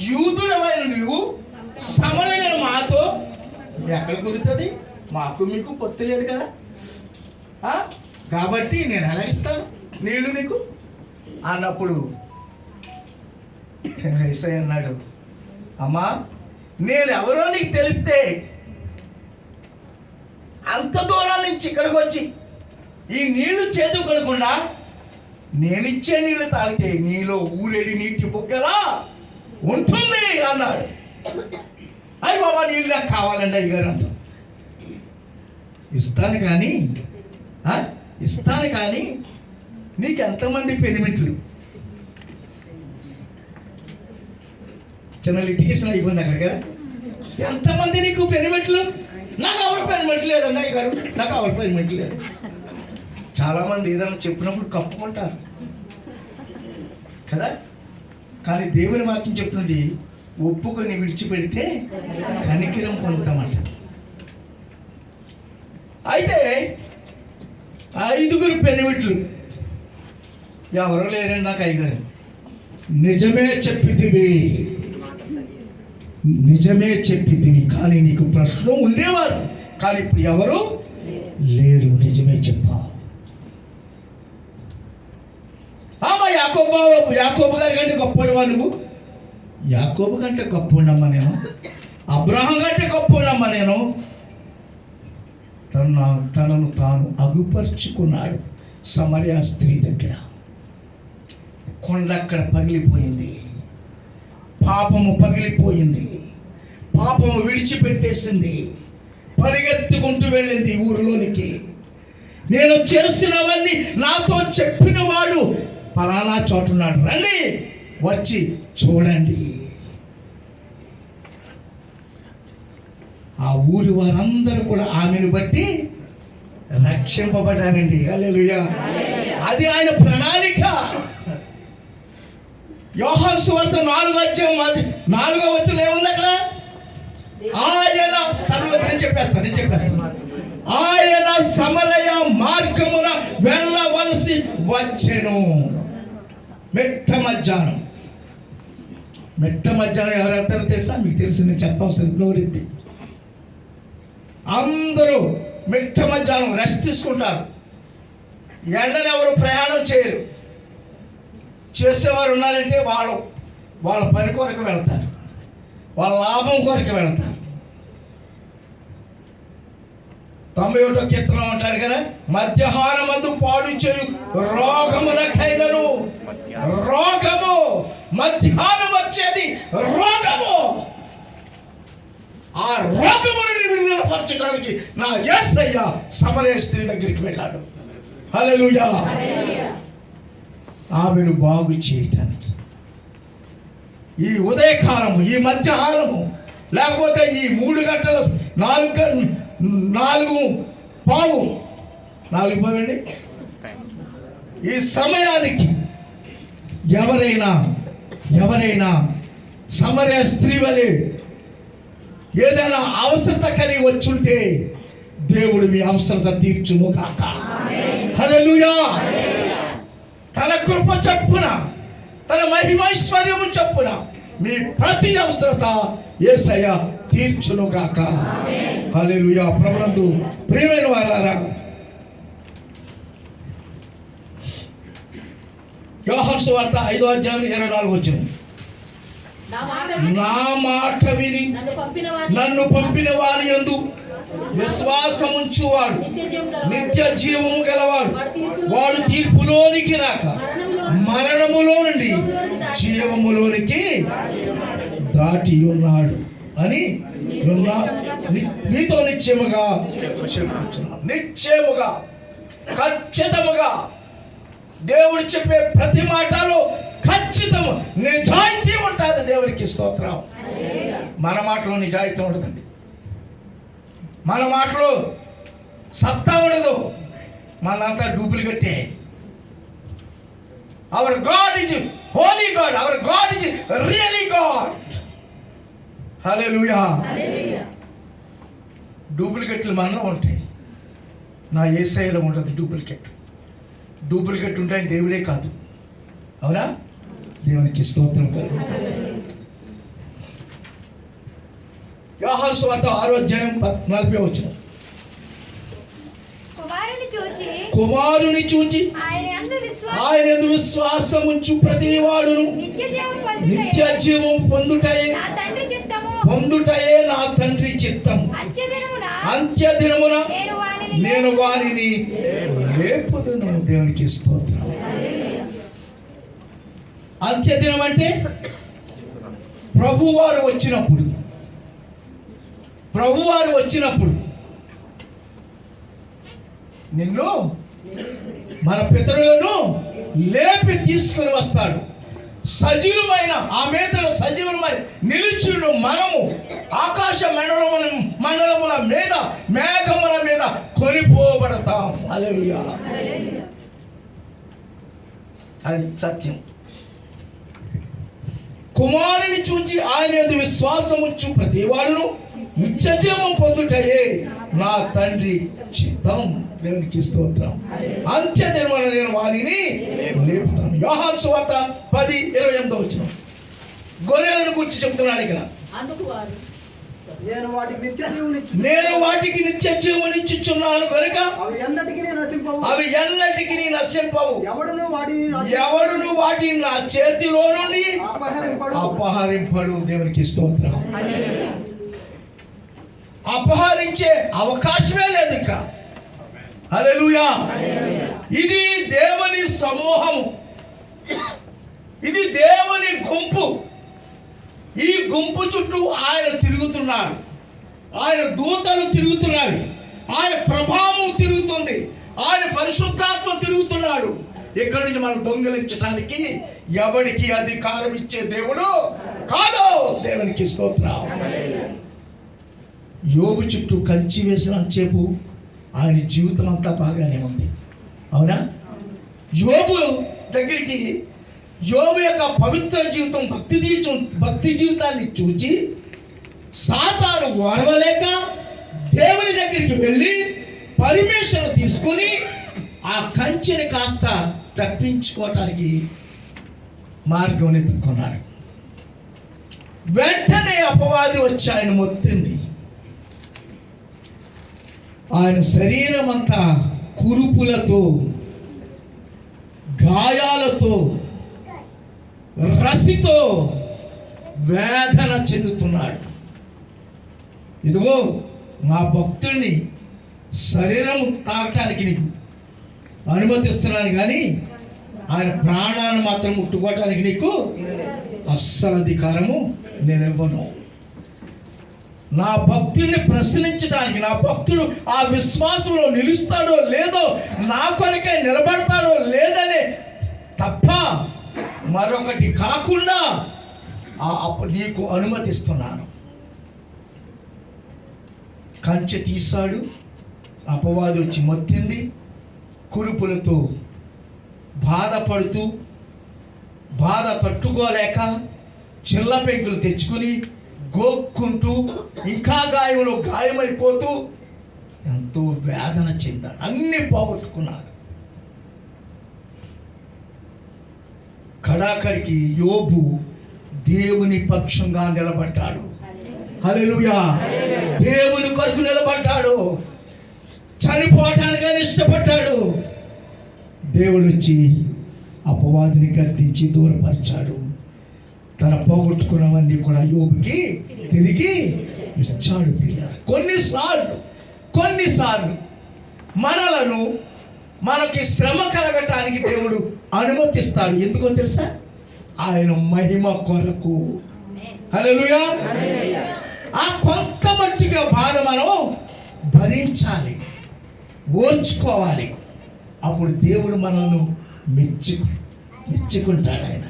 యూదుడమైన నీవు సమరయ్య మాతో ఎక్కడ కుదురుతుంది? మాకు మీకు పొత్తు లేదు కదా. కాబట్టి నేను ఎలా ఇస్తాను? నీళ్ళు నీకు? అన్నప్పుడు ఏసై అన్నాడు అమ్మా నేను ఎవరో నీకు తెలిస్తే అంత దూరం నుంచి ఇక్కడికి వచ్చి ఈ నీళ్ళు చేదుకొనకుండా నేనిచ్చే నీళ్ళు తాగితే నీలో ఊరేడి నీటి బుగ్గలా ఉంటుంది అన్నాడు. అయ్యి బాబా నీళ్ళు నాకు కావాలండి అయ్యగారు అంత ఇస్తాను కానీ ఇస్తాను కానీ నీకు ఎంతమంది పెనిమిట్లు? చిన్న లిటిగేషన్ అయిపోయింది అక్కడ కదా. ఎంతమంది నీకు పెనిమిట్లు? నాకు ఎవరు పెనిమిట్లు లేదండి అయ్యగారు నాకు ఎవరు పెనిమిట్లు లేదు. చాలామంది ఏదైనా చెప్పినప్పుడు కప్పుకుంటారు. కదా? కానీ దేవుని వాక్యం చెప్తుంది ఒప్పుకొని విడిచిపెడితే కనికిరం పొందుతామంట. అయితే ఐదుగురు పెనిమిట్లు ఎవరు లేరండి నాకు అయ్యగారు నిజమే చెప్పితివి. నిజమే చెప్పితివి కానీ నీకు ప్రశ్న ఉండేవారు. కానీ ఇప్పుడు ఎవరు లేరు. నిజమే చెప్పారు యాకోబు యాకోబు గారి కంటే గొప్పవాడువా నువ్వు? యాకోబు కంటే గొప్ప నేను. అబ్రహం కంటే గొప్ప నేను. తన తనను తాను అగుపరుచుకున్నాడు సమర్యా స్త్రీ దగ్గర. కొండ అక్కడ పగిలిపోయింది. పాపము పగిలిపోయింది. పాపము విడిచిపెట్టేసింది. పరిగెత్తుకుంటూ వెళ్ళింది ఊరిలోనికి. నేను చేసినవన్నీ నాతో చెప్పిన వాడు ఫలానా చోటున్నాడు రండి వచ్చి చూడండి. ఆ ఊరి వారందరూ కూడా ఆమెను బట్టి రక్షింపబడ్డారండి. అది ఆయన ప్రణాళిక. యోహాన్ సువార్త నాలుగు వచ్చాం నాలుగో వచ్చిన ఏముంది అక్కడ? ఆయన సర్వత్రి నేను చెప్పేస్తాను నేను చెప్పేస్తాను. ఆయన వెళ్ళవలసి వచ్చెను. మెట్ట మధ్యాహ్నం. మెట్ట మధ్యాహ్నం ఎవరు వెళ్తారో తెలుసా? మీకు తెలుసు నేను చెప్పవలసిన నోరెత్తి. అందరూ మిట్ట మధ్యాహ్నం రెస్ట్ తీసుకుంటారు. ఎండను ఎవరు ప్రయాణం చేయరు. చేసేవారు ఉన్నారంటే వాళ్ళు. వాళ్ళ పని కొరకు వెళ్తారు. వాళ్ళ లాభం కొరకు వెళ్తారు. తొంభై ఒకటో కీర్తనం అంటారు కదా మధ్యాహ్నం మందు పాడు చేయు రోగమునకైనను. రోగము మధ్యాహ్నం వచ్చేది రోగము. ఆ రోగముని విడుదలపరచడానికి నా యేసయ్య సమరయ స్త్రీ దగ్గరికి వెళ్ళాడు. హల్లెలూయా. ఆమెను బాగు చేయటానికి. ఈ ఉదయకాలము ఈ మధ్యాహ్నము లేకపోతే ఈ మూడు గంటల నాలుగు నాలుగు పావు. నాలుగు పావు అండి. ఈ సమయానికి ఎవరైనా ఎవరైనా సమరయ స్త్రీ వలె ఏదైనా అవసరత కలిగి వచ్చుంటే దేవుడు మీ అవసరత తీర్చును కాక హల్లెలూయా. తన కృప చప్పున తన మహిమైశ్వర్యము చప్పున మీ ప్రతి అవసరత యేసయ్య తీర్చును గాక హల్లెలూయా. ప్రభునందు ప్రియమైన వారారా యోహాను సువార్త ఐదో అధ్యాయం ఇరవై నాలుగు వచ్చింది నా మాట విని. నన్ను పంపిన వారి యందు విశ్వాసముంచువాడు. నిత్య జీవము గలవాడు. వాడు తీర్పులోనికి రాక. మరణములో నుండి జీవములోనికి దాటి ఉన్నాడు. అని మీతో నిత్యముగా నిత్యముగా ఖచ్చితముగా దేవుడు చెప్పే ప్రతి మాటలో ఖచ్చితము నిజాయితీ ఉంటుంది దేవుడికి స్తోత్రం. మన మాటలో నిజాయితీ ఉండదండి. మన మాటలో సత్తా ఉండదు. మనంతా డూప్లికేటే. Our God is holy God our God is really hallelujah. డూప్లికేట్లు మనలో ఉంటాయి. నా ఏసైలో ఉంటుంది డూప్లికేట్. డూప్లికేట్ ఉంటే ఆయన దేవుడే కాదు. అవునా? దేవునికి స్తోత్రం కలుగు. వ్యవహార స్వార్థ ఆరో అధ్యాయం పద్- నలభై వచ్చిన కుమారుని చూచి ఆయన యందు విశ్వాసం యందు విశ్వాసముంచు ప్రతివాడును. నిత్య జీవం పొందుటయే. పొందుటయే నా తండ్రి చిత్తం అంత్య దినమున నేను వారిని లేపుదును దేవునికి స్తోత్రం. అంత్య దినం అంటే ప్రభువారు వచ్చినప్పుడు. ప్రభువారు వచ్చినప్పుడు. నిన్ను మన పితరులను లేపి తీసుకుని వస్తాడు. సజీవమైన ఆ మేతలు సజీవమై నిలుచుడు మనము ఆకాశ మండలముల మండలముల మీద మేఘముల మీద కొనిపోబడతాం. అలెలుయా అది సత్యం. కుమారుని చూచి ఆయన యందు విశ్వాసముంచు ప్రతివాడును నిత్యజీవం పొందుటయే నా తండ్రి చిత్తం. దేవునికి స్తోత్రం. అంత్య దినమున నేను వారిని లేపుతాను. యోహాను సువార్త పది ఇరవై ఎనిమిదో వచ్చిన గొర్రెలను గురించి చెప్తున్నాడు ఇక్కడ. నేను వాటికి నిత్య జీవునిచ్చు నేను వాటికి నిత్య జీవనిచ్చుచున్నాను కనుక అవి ఎన్నటికీ నేను నశింపవు. అవి ఎన్నటికి నీ నశింపవు. ఎవడును వాటిని ఎవడును వాటిని నా చేతిలో నుండి అపహరింపడు. దేవునికి స్తోత్రం. అపహరించే అవకాశమే లేదు ఇంకా హల్లెలూయా. ఇది దేవుని సమూహము. ఇది దేవుని గుంపు. ఈ గుంపు చుట్టూ ఆయన తిరుగుతున్నాడు. ఆయన దూతలు తిరుగుతున్నాడు ఆయన ప్రభావం తిరుగుతుంది. ఆయన పరిశుద్ధాత్మ తిరుగుతున్నాడు. ఇక్కడి నుంచి మనం దొంగిలించడానికి ఎవరికి అధికారం ఇచ్చే దేవుడు కాదు. దేవునికి స్తోత్రం. యోగు చుట్టూ కంచి వేసిన ఆయన జీవితం అంతా బాగానే ఉంది. అవునా? యోగు దగ్గరికి యోగు యొక్క పవిత్ర జీవితం భక్తి జీవితం భక్తి జీవితాన్ని చూచి సాతాను ఓడవలేక దేవుని దగ్గరికి వెళ్ళి పర్మిషన్ తీసుకుని ఆ కంచెని కాస్త తప్పించుకోవటానికి మార్గం ఎత్తుకున్నాడు వెంటనే అపవాది వచ్చి ఆయన మొత్తింది. ఆయన శరీరం అంతా కురుపులతో గాయాలతో రసితో వేదన చెందుతున్నాడు. ఇదిగో నా భక్తుడిని శరీరం తాగటానికి నీకు అనుమతిస్తున్నాను కానీ ఆయన ప్రాణాన్ని మాత్రం ముట్టుకోవటానికి నీకు అస్సలు అధికారము నేను ఇవ్వను నా భక్తుడిని ప్రశ్నించడానికి నా భక్తుడు ఆ విశ్వాసంలో నిలుస్తాడో లేదో నా కొరకే నిలబడతాడో లేదనే తప్ప మరొకటి కాకుండా నీకు అనుమతిస్తున్నాను. కంచె తీశాడు అపవాది వచ్చి మొత్తింది కురుపులతో బాధపడుతూ బాధ తట్టుకోలేక చిల్ల పెంకులు తెచ్చుకుని గోక్కుంటూ ఇంకా గాయంలో గాయమైపోతూ ఎంతో వేదన చెందాడు. అన్ని పోగొట్టుకున్నాడు. కడాకరికి యోబు దేవుని పక్షంగా నిలబడ్డాడు. హల్లెలూయా. దేవుని కొరకు నిలబడ్డాడు. చనిపోవటానికి ఇష్టపడ్డాడు. దేవుడు వచ్చి అపవాదిని గద్దించి దూరపరిచాడు. తన పోగొట్టుకున్నవన్నీ కూడా యోబుకి తిరిగి ఇచ్చాడు పిల్లలు. కొన్నిసార్లు కొన్నిసార్లు మనలను మనకి శ్రమ కలగటానికి దేవుడు అనుమతిస్తాడు. ఎందుకో తెలుసా? ఆయన మహిమ కొరకు. హలోయా ఆ కొంత మట్టిగా బాధ మనం భరించాలి ఓర్చుకోవాలి. అప్పుడు దేవుడు మనల్ని మెచ్చు మెచ్చుకుంటాడు ఆయన.